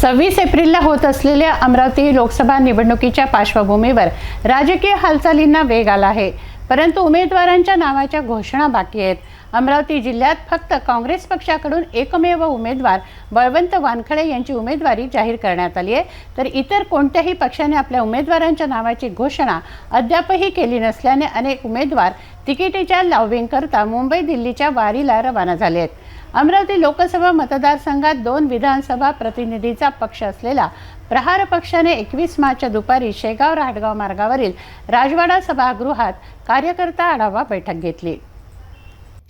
सव्वीस एप्रिलला होत असलेल्या अमरावती लोकसभा निवडणुकीच्या पार्श्वभूमीवर राजकीय हालचालींना वेग आला आहे. परंतु उमेदवारांच्या नावाच्या घोषणा बाकी आहेत. अमरावती जिल्ह्यात फक्त काँग्रेस पक्षाकडून एकमेव उमेदवार बळवंत वानखडे यांची उमेदवारी जाहीर करण्यात आली आहे. तर इतर कोणत्याही पक्षाने आपल्या उमेदवारांच्या नावाची घोषणा अद्यापही केली नसल्याने अनेक उमेदवार तिकिटीच्या लावबिंगकरता मुंबई दिल्लीच्या वारीला रवाना झाले आहेत. अमरावती लोकसभा मतदारसंघात दोन विधानसभा प्रतिनिधीचा पक्ष असलेला प्रहार पक्षाने एकवीस मार्चच्या दुपारी शेगाव राहटगाव मार्गावरील राजवाडा सभागृहात कार्यकर्ता आढावा बैठक घेतली.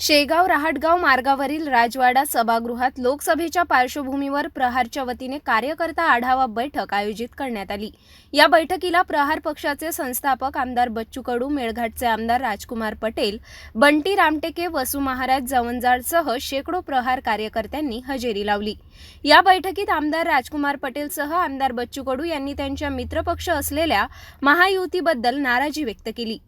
शेगाव रहाटगाव मार्गावरील राजवाडा सभागृहात लोकसभेच्या पार्श्वभूमीवर प्रहारच्या वतीने कार्यकर्ता आढावा बैठक आयोजित करण्यात आली. या बैठकीला प्रहार पक्षाचे संस्थापक आमदार बच्चू कडू मेळघाटचे आमदार राजकुमार पटेल बंटी रामटेके वसू महाराज जवंजाळसह शेकडो प्रहार कार्यकर्त्यांनी हजेरी लावली. या बैठकीत आमदार राजकुमार पटेलसह आमदार बच्चू कडू यांनी त्यांच्या मित्रपक्ष असलेल्या महायुतीबद्दल नाराजी व्यक्त केली.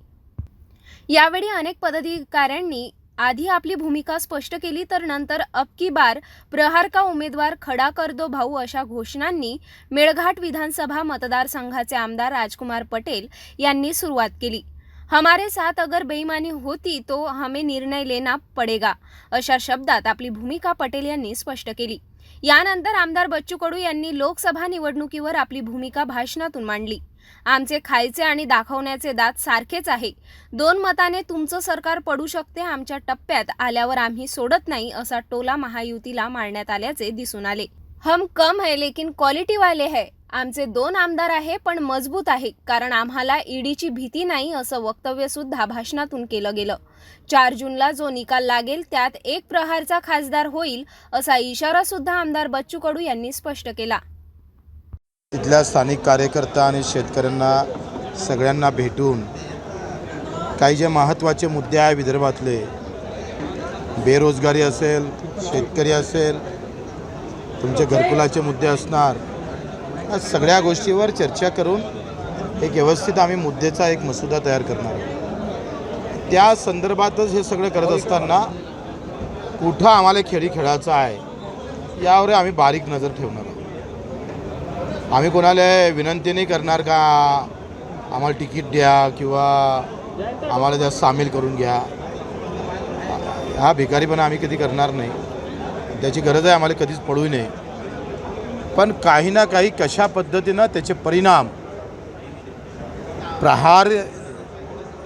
यावेळी अनेक पदाधिकाऱ्यांनी आधी आपली भूमिका स्पष्ट केली तर नंतर अब की बार प्रहार का उमेदवार खडा कर दो भाऊ अशा घोषणांनी मेळघाट विधानसभा मतदारसंघाचे आमदार राजकुमार पटेल यांनी सुरुवात केली. हमारे साथ अगर बेईमानी होती तो हमें निर्णय लेना पडेगा अशा शब्दात आपली भूमिका पटेल यांनी स्पष्ट केली. यानंतर आमदार बच्चू कडू यांनी लोकसभा निवडणुकीवर आपली भूमिका भाषणातून मांडली. आमचे खायचे आणि दाखवण्याचे दात सारखेच आहे. दोन मताने तुमचं सरकार पडू शकते आमच्या टप्प्यात आल्यावर आम्ही सोडत नाही असा टोला महायुतीला मारण्यात आल्याचे दिसून आले. हम कम है लेकिन क्वालिटी वाले है. आमचे दोन आमदार आहे पण मजबूत आहे कारण आम्हाला ईडीची भीती नाही असं वक्तव्य सुद्धा भाषणातून केलं गेलं. चार जूनला जो निकाल लागेल त्यात एक प्रहारचा खासदार होईल असा इशारा सुद्धा आमदार बच्चू कडू यांनी स्पष्ट केला. इथल्या स्थानिक कार्यकर्ता आणि शेतकऱ्यांना सगळ्यांना भेटून काही जे महत्त्वाचे मुद्दे आहे विदर्भातले बेरोजगारी असेल शेतकरी असेल तुमचे घरकुलाचे मुद्दे असणार या सगळ्या गोष्टीवर चर्चा करून एक व्यवस्थित आम्ही मुद्द्याचा एक मसुदा तयार करणार आहोत. त्या संदर्भातच हे सगळं करत असताना कुठं आम्हाला खेळी खेळायचं आहे यावर आम्ही बारीक नजर ठेवणार आहोत. आम्ही कोणाला विनंती नाही करणार का आम्हाला तिकीट द्या किंवा आम्हाला त्यात सामील करून घ्या. हा भिकारीपणा आम्ही कधी करणार नाही. त्याची गरज आहे आम्हाला कधीच पडू नये. पण काही ना काही कशा पद्धतीनं त्याचे परिणाम प्रहार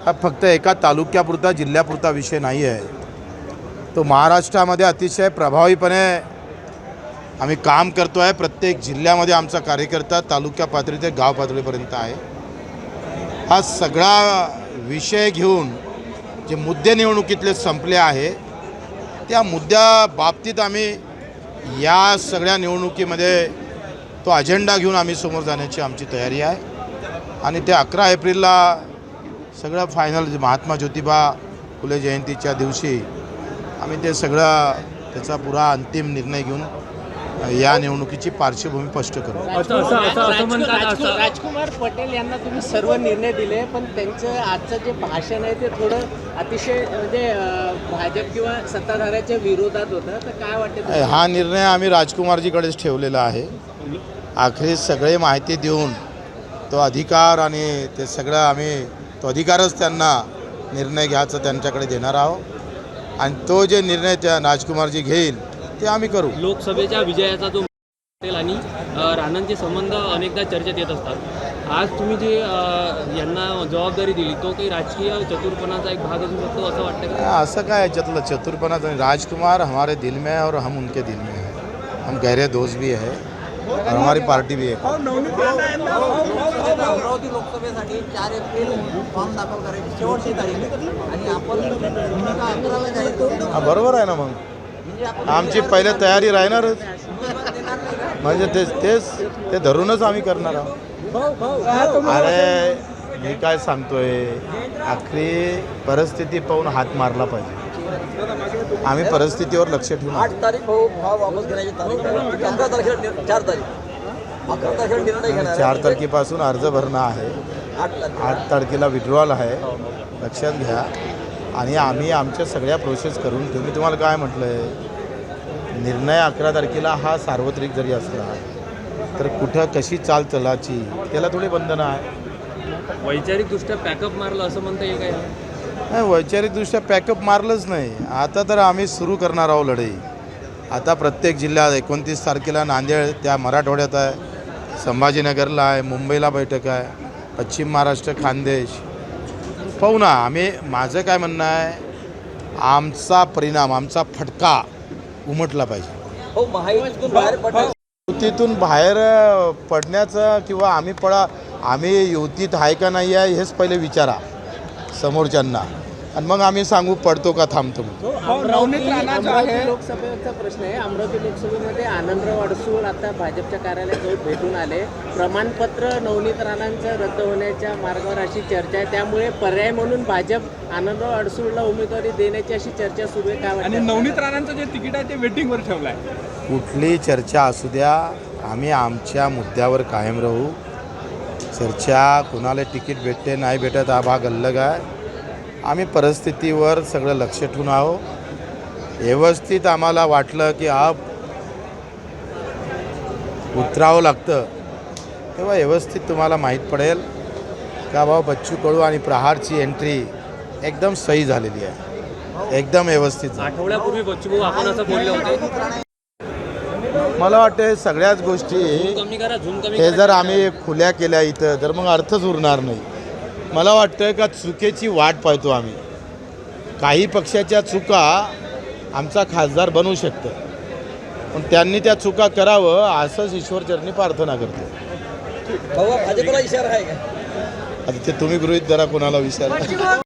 हा फक्त एका तालुक्यापुरता जिल्ह्यापुरता विषय नाही आहे तो महाराष्ट्रामध्ये अतिशय प्रभावीपणे आम्ही काम करतो आहे. प्रत्येक जिल्ह्यामध्ये आमचा कार्यकर्ता तालुक्या पातळी ते गाव पातळीपर्यंत आहे. हा सगळा विषय घेऊन जे मुद्दे निवडणुकीतले संपले आहे त्या मुद्द्या बाबतीत आम्ही या सगळ्या निवडणुकीमध्ये तो अजेंडा घेऊन आम्ही समोर जाण्याची आमची तयारी आहे. आणि ते अकरा एप्रिलला सगळं फायनल महात्मा ज्योतिबा फुले जयंतीच्या दिवशी आम्ही ते सगळं त्याचा पुरा अंतिम निर्णय घेऊन या निवडणुकीची पार्श्वभूमी स्पष्ट करू. असं असं असं असं म्हणतात राजकुमार असं राजकुमार पटेल यांना तुम्ही सर्व निर्णय दिले पण त्यांचं आजचं जे भाषण आहे ते थोडं अतिशय म्हणजे अं, भाजप किंवा सत्ताधाऱ्याच्या विरोधात होतं. तर काय वाटतं तुम्हाला? हा निर्णय आम्ही राजकुमारजीकडेच ठेवलेला आहे. आखरी सगळे माहिती देऊन तो अधिकार आणि ते सगळं आम्ही तो अधिकारच त्यांना निर्णय घ्यायचा त्यांच्याकडे देणार आहोत. आणि तो जे निर्णय त्या राजकुमारजी घेईल ते आम्ही करू. लोकसभेच्या विजयाचा जो पटेल आणि राणांचे संबंध अनेकदा चर्चेत येत असतात. आज तुम्ही जे यांना जबाबदारी दिली तो काही राजकीय चतुरपणाचा एक भाग असू शकतो असं वाटतं का? असं काय याच्यातलं चतुरपणा राजकुमार हमारे दिल में है और हम उनके दिल में है. हम गहरे दोस्त भी है और हमारी पार्टी भी है. अमरावती लोकसभेसाठी चार एप्रिल फॉर्म दाखल करायची शेवटची तारीख. आहे आणि आपण भूमिका अकराला जाहीर करू हा बरोबर आहे ना मग. आमची पहिले तयारी राहणारच. म्हणजे तेच तेच ते धरूनच आम्ही करणार आहोत. अरे मी काय सांगतोय? आखरी परिस्थिती पाहून हात मारला पाहिजे. आम्ही परिस्थितीवर लक्ष ठेवून आठ तारीख भाव वापस घेण्याची तारीख आहे. अकरा तारखेला निर्णय- चार तारीख. अकरा तारखेला निर्णय घेणार आहे. चार तारखेपासून अर्ज भरणं आहे. आठ तारखेला. विड्रॉल आहे. लक्षात घ्या. आणि आम्ही आमच्या सगळ्या प्रोसेस करून मी तुम्हाला काय म्हटलं आहे निर्णय अकरा तारखेला हा सार्वत्रिक जरी असला तर कुठं कशी चाल चलाची त्याला थोडी बंधनं आहे. वैचारिकदृष्ट्या पॅकअप मारलं असं म्हणता येईल काय? नाही वैचारिकदृष्ट्या पॅकअप मारलंच नाही. आता तर आम्ही सुरू करणार आहोत लढाई. आता प्रत्येक जिल्ह्यात एकोणतीस तारखेला नांदेड त्या मराठवाड्यात आहे. संभाजीनगरला आहे मुंबईला बैठक आहे. पश्चिम महाराष्ट्र खानदेश. पाहू ना आम्ही माझं काय म्हणणं आहे आमचा परिणाम आमचा फटका उमटला पाहिजे. हो युतीतून बाहेर पडण्याचं किंवा आम्ही पडा आम्ही युतीत आहे का नाही आहे हेच पहिले विचारा समोरच्यांना. आणि मग आम्ही सांगू पडतो का थांबतो लोकसभेचा प्रश्न आहे. अमरावती लोकसभेमध्ये आनंदराव अडसूळ आता भाजपच्या कार्यालयात जाऊन भेटून आले. प्रमाणपत्र नवनीत राणांचं रद्द होण्याच्या मार्गावर अशी चर्चा आहे. त्यामुळे पर्याय म्हणून भाजप आनंदराव अडसूळला उमेदवारी देण्याची अशी चर्चा सुरू आहे. काय आणि नवनीत राणांचं जे तिकीट आहे ते वेटिंगवर ठेवलं आहे कुठली चर्चा असू द्या आम्ही आमच्या मुद्द्यावर कायम राहू. चर्चा कुणाला तिकीट भेटते नाही भेटत हा भाग अलग आहे. आम्ही परिस्थितीवर सगळं लक्ष ठेवून आहो व्यवस्थित आम्हाला वाटलं की हा उतरावं लागतं. तेव्हा व्यवस्थित तुम्हाला माहीत पडेल का भाऊ बच्चू कडू आणि प्रहारची एंट्री एकदम सही झालेली आहे. एकदम व्यवस्थित. आठवड्यापूर्वी बच्चू भाऊ आपण असं बोलले होते. मला वाटतं सगळ्याच गोष्टी हे. जर आम्ही खुल्या केल्या इथं तर मग अर्थच उरणार नाही. मला वाटतं का चुकीची वाट पाहतो आम्ही. काही पक्षाच्या चुका आमचा खासदार बनवू शकतं. पण त्यांनी त्या चुका करावं असंच ईश्वरचरणी प्रार्थना करतो. भाऊ भाजपला इशारा आहे का? आता ते तुम्ही गृहित जरा कोणाला विचारा.